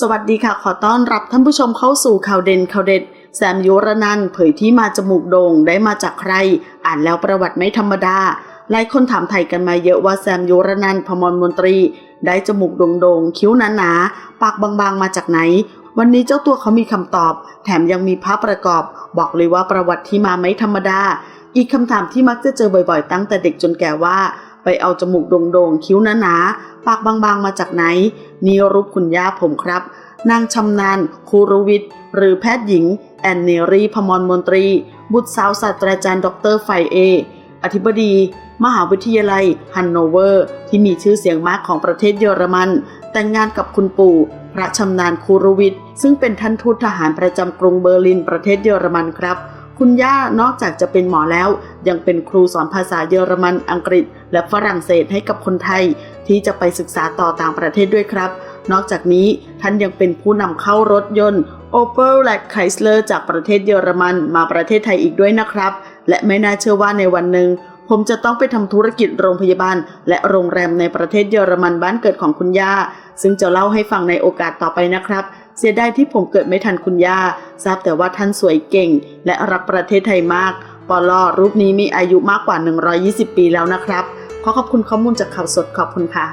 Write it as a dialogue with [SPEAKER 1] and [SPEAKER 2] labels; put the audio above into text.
[SPEAKER 1] สวัสดีค่ะ ขอต้อนรับท่านผู้ชมเข้าสู่ข่าวเด่นข่าวเด็ด แซมยุรนันเผยที่มาจมูกโด่งได้มาจากใคร อ่านแล้วประวัติไม่ธรรมดา หลายคนถามไทยกันมาเยอะว่าแซมยุรนันพมรมนตรี ได้จมูกโด่งๆ คิ้วหนาๆ ปากบางๆ มาจากไหน วันนี้เจ้าตัวเขามีคำตอบ แถมยังมีภาพประกอบ บอกเลยว่าประวัติที่มาไม่ธรรมดา อีกคำถามที่มักจะเจอบ่อยๆ ตั้งแต่เด็กจนแก่ว่า ไปเอาจมูกโด่งๆ คิ้วหนาๆ ปากบางๆมาจากไหน นี่รูปคุณย่าผมครับ นางชำนาญคูรวิทย์ หรือแพทย์หญิง แอนเนรีพมรมนตรี บุตรสาวศาสตราจารย์ดรไฟเอ อธิบดี มหาวิทยาลัยฮันโนเวอร์ ที่มีชื่อเสียงมากของประเทศเยอรมัน แต่งงานกับคุณปู่ พระชำนาญคูรวิทย์ ซึ่งเป็นท่านทูตทหารประจำกรุงเบอร์ลินประเทศเยอรมันครับ คุณย่านอกจากจะเป็นหมอแล้ว ยังเป็นครูสอนภาษาเยอรมันอังกฤษ และฝรั่งเศสให้กับคนไทย ที่จะไปศึกษาต่อต่างประเทศด้วยครับ นอกจากนี้ท่านยังเป็นผู้นำเข้ารถยนต์ Opel และ Chrysler จากประเทศเยอรมันมาประเทศไทยอีกด้วยนะครับ และไม่น่าเชื่อว่าในวันหนึ่งผมจะต้องไปทำธุรกิจโรงพยาบาล และโรงแรมในประเทศเยอรมันบ้านเกิดของคุณย่า ซึ่งจะเล่าให้ฟังในโอกาสต่อไปนะครับ เสียดายที่ผมเกิดไม่ทันคุณย่า ทราบแต่ว่าท่านสวยเก่ง และรักประเทศไทยมาก ปอลอรูปนี้มีอายุมากกว่า 120 ปีแล้วนะครับ ขอขอบคุณข้อมูลจากข่าวสดขอบคุณค่ะ